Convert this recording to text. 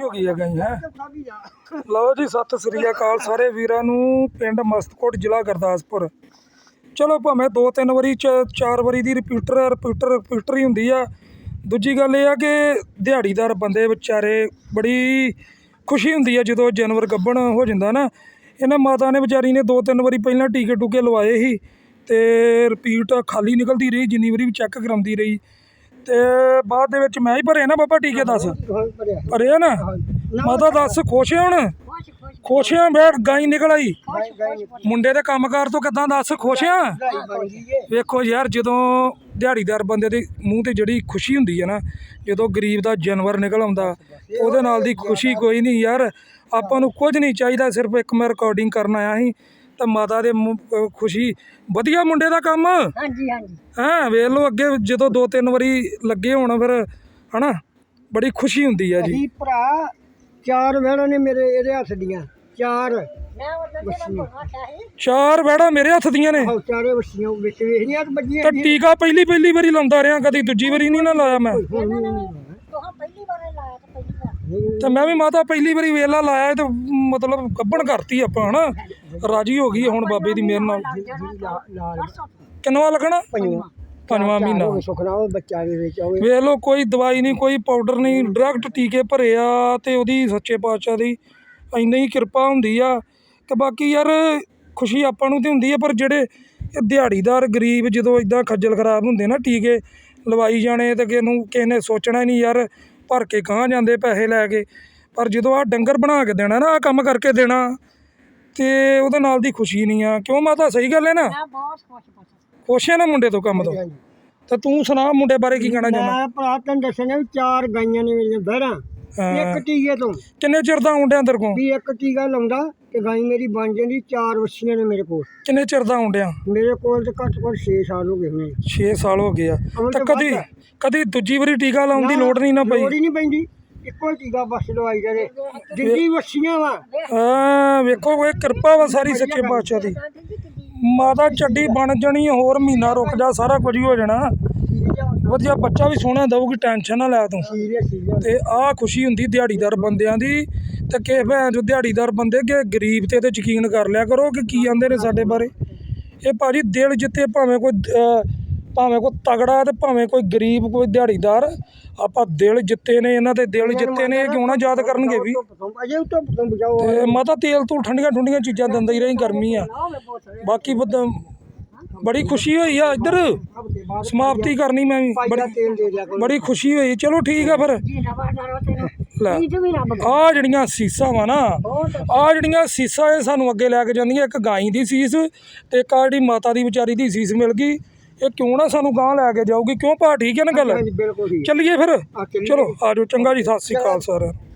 ਕੀ ਹੋ ਗਈ ਹੈ? ਗਈ ਹੈ ਲਓ ਜੀ ਸਤਿ ਸ੍ਰੀ ਅਕਾਲ ਸਾਰੇ ਵੀਰਾਂ ਨੂੰ ਪਿੰਡ ਮਸਤਕੋਟ ਜ਼ਿਲ੍ਹਾ ਗੁਰਦਾਸਪੁਰ। ਚਲੋ ਭਾਵੇਂ ਦੋ ਤਿੰਨ ਵਾਰੀ ਚ- ਚਾਰ ਵਾਰੀ ਦੀ ਰਿਪੀਟਰ ਰਿਪੀਟਰ ਰਿਪੀਟਰ ਹੀ ਹੁੰਦੀ ਆ। ਦੂਜੀ ਗੱਲ ਇਹ ਆ ਕਿ ਦਿਹਾੜੀਦਾਰ ਬੰਦੇ ਵਿਚਾਰੇ ਬੜੀ ਖੁਸ਼ੀ ਹੁੰਦੀ ਆ ਜਦੋਂ ਜਾਨਵਰ ਗੱਭਣ ਹੋ ਜਾਂਦਾ ਨਾ। ਇਹਨਾਂ ਮਾਤਾ ਨੇ ਵਿਚਾਰੀ ਨੇ ਦੋ ਤਿੰਨ ਵਾਰੀ ਪਹਿਲਾਂ ਟੀਕੇ ਟੂਕੇ ਲਵਾਏ ਸੀ ਤੇ ਰਿਪੀਟ ਖਾਲੀ ਨਿਕਲਦੀ ਰਹੀ ਜਿੰਨੀ ਵਾਰੀ ਵੀ ਚੈੱਕ ਕਰਾਉਂਦੀ ਰਹੀ। ਤੇ ਬਾਅਦ ਦੇ ਵਿੱਚ ਮੈਂ ਹੀ ਭਰੇ ਨਾ ਬਾਬਾ ਟੀਕੇ ਦੱਸ। ਭਰੇ ਨਾ? ਮਾਤਾ ਦੱਸ ਖੁਸ਼ ਹੁਣ? ਖੁਸ਼ ਆ ਬੈਠ ਗਾਈ ਨਿਕਲ ਆਈ। ਮੁੰਡੇ ਦੇ ਕੰਮਕਾਰ ਤੋਂ ਕਿਦਾਂ ਦੱਸ ਖੁਸ਼ ਆ? ਵੇਖੋ ਯਾਰ ਜਦੋਂ ਦਿਹਾੜੀਦਾਰ ਬੰਦੇ ਦੇ ਮੂੰਹ ਤੇ ਜਿਹੜੀ ਖੁਸ਼ੀ ਹੁੰਦੀ ਹੈ ਨਾ ਜਦੋਂ ਗਰੀਬ ਦਾ ਜਾਨਵਰ ਨਿਕਲ ਆਉਂਦਾ ਉਹਦੇ ਨਾਲ ਦੀ ਖੁਸ਼ੀ ਕੋਈ ਨਹੀਂ ਯਾਰ। ਆਪਾਂ ਨੂੰ ਕੁਝ ਨਹੀਂ ਚਾਹੀਦਾ ਸਿਰਫ ਇੱਕ ਮੈਂ ਰਿਕਾਰਡਿੰਗ ਕਰਨ ਆਇਆ ਸੀ। ਤਾਂ ਮਾਤਾ ਦੇ ਮੂੰਹ- ਅਹ ਖੁਸ਼ੀ। ਵਧੀਆ ਮੁੰਡੇ ਦਾ ਕੰਮ। ਹਾਂਜੀ ਹਾਂਜੀ। ਹਾਂ ਵੇਖ ਲਓ ਅੱਗੇ ਜਦੋਂ ਦੋ ਤਿੰਨ ਵਾਰੀ ਲੱਗੇ ਹੋਣ ਫਿਰ ਹਨਾ? ਬੜੀ ਖੁਸ਼ੀ ਹੁੰਦੀ ਆ ਜੀ। ਅਸੀਂ ਭਰਾ ਚਾਰ ਵਹਿਣਾਂ ਨੇ ਮੇਰੇ ਇਹਦੇ ਹੱਥ ਦੀਆਂ। ਚਾਰ। ਮੈਂ ਭੋਗਾ ਚਾਰ ਵੜਾ ਮੇਰੇ ਹੱਥ ਦੀਆਂ ਨੇ। ਆਹੋ ਚਾਰੇ ਵਸੀਆਂ ਵਿੱਚ ਵੇਖਣੀਆਂ ਤੇ ਬੱਜੀਆਂ ਤਾਂ ਟੀਕਾ ਪਹਿਲੀ ਪਹਿਲੀ ਵਾਰੀ ਲਾਉਂਦਾ ਰਿਹਾ ਕਦੀ ਦੂਜੀ ਵਾਰੀ ਨਹੀਂ ਨਾ ਲਾਇਆ ਮੈਂ। ਇਹਨਾਂ ਨੇ ਤੋਹਾਂ ਪਹਿਲੀ ਵਾਰ ਹੀ ਲਾਇਆ ਤੇ ਮੈਂ ਵੀ ਮਾਤਾ ਪਹਿਲੀ ਵਾਰੀ ਵੇਲਾ ਲਾਇਆ ਤੇ ਮਤਲਬ ਕੱਢਣ ਕਰਤੀ ਆਪਾਂ, ਹਨਾ? ਰਾਜੀ ਹੋ ਗਈ ਹੁਣ ਬਾਬੇ ਦੀ ਮਿਹਰ ਨਾਲ। ਕਿੰਨਵਾ ਲੱਗਣਾ? ਪੰਜਵਾਂ ਮਹੀਨਾ। ਸੁਖਨਾ ਉਹ ਬੱਚਾ ਦੇ ਵਿੱਚ ਆਵੇ ਵੇਖ ਲਓ ਕੋਈ ਦਵਾਈ ਨਹੀਂ, ਕੋਈ ਪਾਊਡਰ ਨਹੀਂ ਡਾਇਰੈਕਟ ਟੀਕੇ ਭਰੇ ਆ ਤੇ ਉਹਦੀ ਸੱਚੇ ਪਾਤਸ਼ਾਹ ਦੀ ਇੰਨੀ ਹੀ ਕਿਰਪਾ ਹੁੰਦੀ ਆ। ਤੇ ਬਾਕੀ ਯਾਰ, ਖੁਸ਼ੀ ਆਪਾਂ ਨੂੰ ਤੇ ਹੁੰਦੀ ਆ, ਪਰ ਜਿਹੜੇ ਦਿਹਾੜੀਦਾਰ ਗਰੀਬ ਜਦੋਂ ਇਦਾਂ ਖੱਜਲ ਖਰਾਬ ਹੁੰਦੇ ਨਾ ਟੀਕੇ, ਲਵਾਈ ਜਾਣੇ ਤੇ ਕਿਸੇ ਨੂੰ ਕਿਸੇ ਨੇ ਸੋਚਣਾ ਹੀ ਨਹੀਂ ਯਾਰ। ਭਰ ਕੇ ਗਾਂਹ ਜਾਂਦੇ ਪੈਸੇ ਲੈ ਕੇ ਪਰ ਜਦੋਂ ਆ ਡੰਗਰ ਬਣਾ ਕੇ ਦੇਣਾ ਨਾ ਆ ਕੰਮ ਕਰਕੇ ਦੇਣਾ ਤੇ ਉਹਦੇ ਨਾਲ ਦੀ ਖੁਸ਼ੀ ਨਹੀਂ ਆ। ਕਿਉਂ ਮਾਤਾ ਸਹੀ ਗੱਲ ਹੈ ਨਾ? ਮੈਂ ਬਹੁਤ ਖੁਸ਼ ਖੁਸ਼। ਹੈ ਨਾ ਮੁੰਡੇ ਤੋਂ ਕੰਮ ਤੋਂ? ਤੇ ਤੂੰ ਸੁਣਾ ਮੁੰਡੇ ਬਾਰੇ ਕੀ ਕਹਿਣਾ ਚਾਹੁੰਦਾ? ਮੈਂ ਭਰਾ ਤੈਨੂੰ ਦੱਸਣਾ ਵੀ ਚਾਰ ਗਾਈਆਂ ਨੇ ਮੇਰੀਆਂ ਬਹਿਰਾਂ। ਹਾਂ। ਇੱਕ ਟੀਕੇ ਤੋਂ। ਕਿੰਨੇ ਚਿਰ ਦਾ ਆਉਂਦਿਆਂ ਤੇਰੇ ਕੋਲ? ਵੀ ਇੱਕ ਟੀਕਾ ਲਾਉਂਦਾ ਤੇ ਗਾਈ ਮੇਰੀ ਬਣ ਜਾਂਦੀ ਚਾਰ ਵਸੀਆਂ ਨੇ ਮੇਰੇ ਕੋਲ। ਕਿੰਨੇ ਚਿਰ ਦਾ ਆਉਂਦਿਆਂ ਮੇਰੇ ਕੋਲ ਤੇ ਘੱਟ ਘੱਟ 6 ਸਾਲ ਹੋ ਗਏ ਹੋਣੇ 6 ਸਾਲ ਹੋ ਗਏ ਆ। ਅਮਲ ਤਾਂ ਤੋਂ ਕਦੀ ਵੱਧ। ਕਦੀ ਦੂਜੀ ਵਾਰੀ ਟੀਕਾ ਲਾਉਣ ਦੀ ਲੋੜ ਨਹੀਂ ਨਾ ਪਈ। ਲੋੜ ਹੀ ਨਹੀਂ ਪੈਂਦੀ। ਇੱਕੋ ਹੀ ਟੀਕਾ ਬਸ ਲਵਾਈ ਜਾਵੇ। ਜਿੱਦੀ ਵਸੀਆਂ ਵਾ। ਹਾਂ ਵੇਖੋ ਕੋਈ ਕਿਰਪਾ ਵਾ ਸਾਰੀ ਸੱਚੇ ਪਾਤਸ਼ਾਹ ਦੀ। ਮਾਤਾ ਚੱਡੀ ਬਣ ਜਣੀ ਹੋਰ ਮਹੀਨਾ ਰੁਕ ਜਾ ਸਾਰਾ ਕੁਝ ਹੀ ਹੋ ਜਾਣਾ। ਵਧੀਆ ਬੱਚਾ ਵੀ ਸੋਹਣਾ ਦਊਗੀ ਟੈਨਸ਼ਨ ਨਾ ਲੈ ਤੂੰ। ਤੇ ਆਹ ਖੁਸ਼ੀ ਹੁੰਦੀ ਦਿਹਾੜੀਦਾਰ ਬੰਦਿਆਂ ਦੀ। ਤੇ ਕਿਸੇ ਭੈਣ ਜੋ ਦਿਹਾੜੀਦਾਰ ਬੰਦੇ ਕਿ ਗਰੀਬ ਤੇ ਤੇ ਯਕੀਨ ਕਰ ਲਿਆ ਕਰੋ ਕਿ ਕੀ ਆਂਦੇ ਨੇ ਸਾਡੇ ਬਾਰੇ। ਇਹ ਭਾਜੀ ਦਿਲ ਜਿੱਤੇ ਭਾਵੇਂ ਕੋਈ ਭਾਵੇਂ ਕੋਈ ਤਗੜਾ ਤੇ ਭਾਵੇਂ ਕੋਈ ਗਰੀਬ ਕੋਈ ਦਿਹਾੜੀਦਾਰ ਆਪਾਂ ਦਿਲ ਜਿੱਤੇ ਨੇ ਇਹਨਾਂ ਦੇ ਦਿਲ ਜਿੱਤੇ ਨੇ ਇਹ ਕਿਉਂ ਨਾ ਯਾਦ ਕਰਨਗੇ ਵੀ। ਤੋਂ ਮਾਤਾ ਤੇਲ ਤੂੰ ਠੰਡੀਆਂ ਠੰਡੀਆਂ ਚੀਜ਼ਾਂ ਦਿੰਦਾ ਹੀ ਰਹੀ ਗਰਮੀ ਆ। ਬਾਕੀ ਬੜੀ ਖੁਸ਼ੀ ਹੋਈ ਆ ਇੱਧਰ। ਸਮਾਪਤੀ ਕਰਨੀ ਮੈਂ ਵੀ। ਬੜੀ ਖੁਸ਼ੀ ਹੋਈ। ਚਲੋ ਠੀਕ ਆ ਫਿਰ। ਲੈ। ਆ ਜਿਹੜੀਆਂ ਸੀਸਾਂ ਵਾ ਨਾ ਆ ਜਿਹੜੀਆਂ ਸੀਸਾਂ ਇਹ ਸਾਨੂੰ ਅੱਗੇ ਲੈ ਕੇ ਜਾਂਦੀਆਂ। ਇੱਕ ਗਾਈ ਦੀ ਸੀਸ ਤੇ ਇੱਕ ਆਹ ਜਿਹੜੀ ਮਾਤਾ ਦੀ ਵਿਚਾਰੀ ਦੀ ਸੀਸ ਮਿਲ ਗਈ। ਇਹ ਕਿਉਂ ਨਾ ਸਾਨੂੰ ਗਾਂ ਲੈ ਕੇ ਜਾਊਗੀ? ਕਿਉਂ ਭਾ ਠੀਕ ਹੈ ਨਾ ਗੱਲ? ਬਿਲਕੁਲ ਠੀਕ। ਚੱਲੀਏ ਫਿਰ। ਆ। ਚਲੋ ਆਜੋ ਚੰਗਾ ਜੀ ਸਤਿ ਸ੍ਰੀ ਅਕਾਲ ਸਾਰਿਆਂ ਨੂੰ।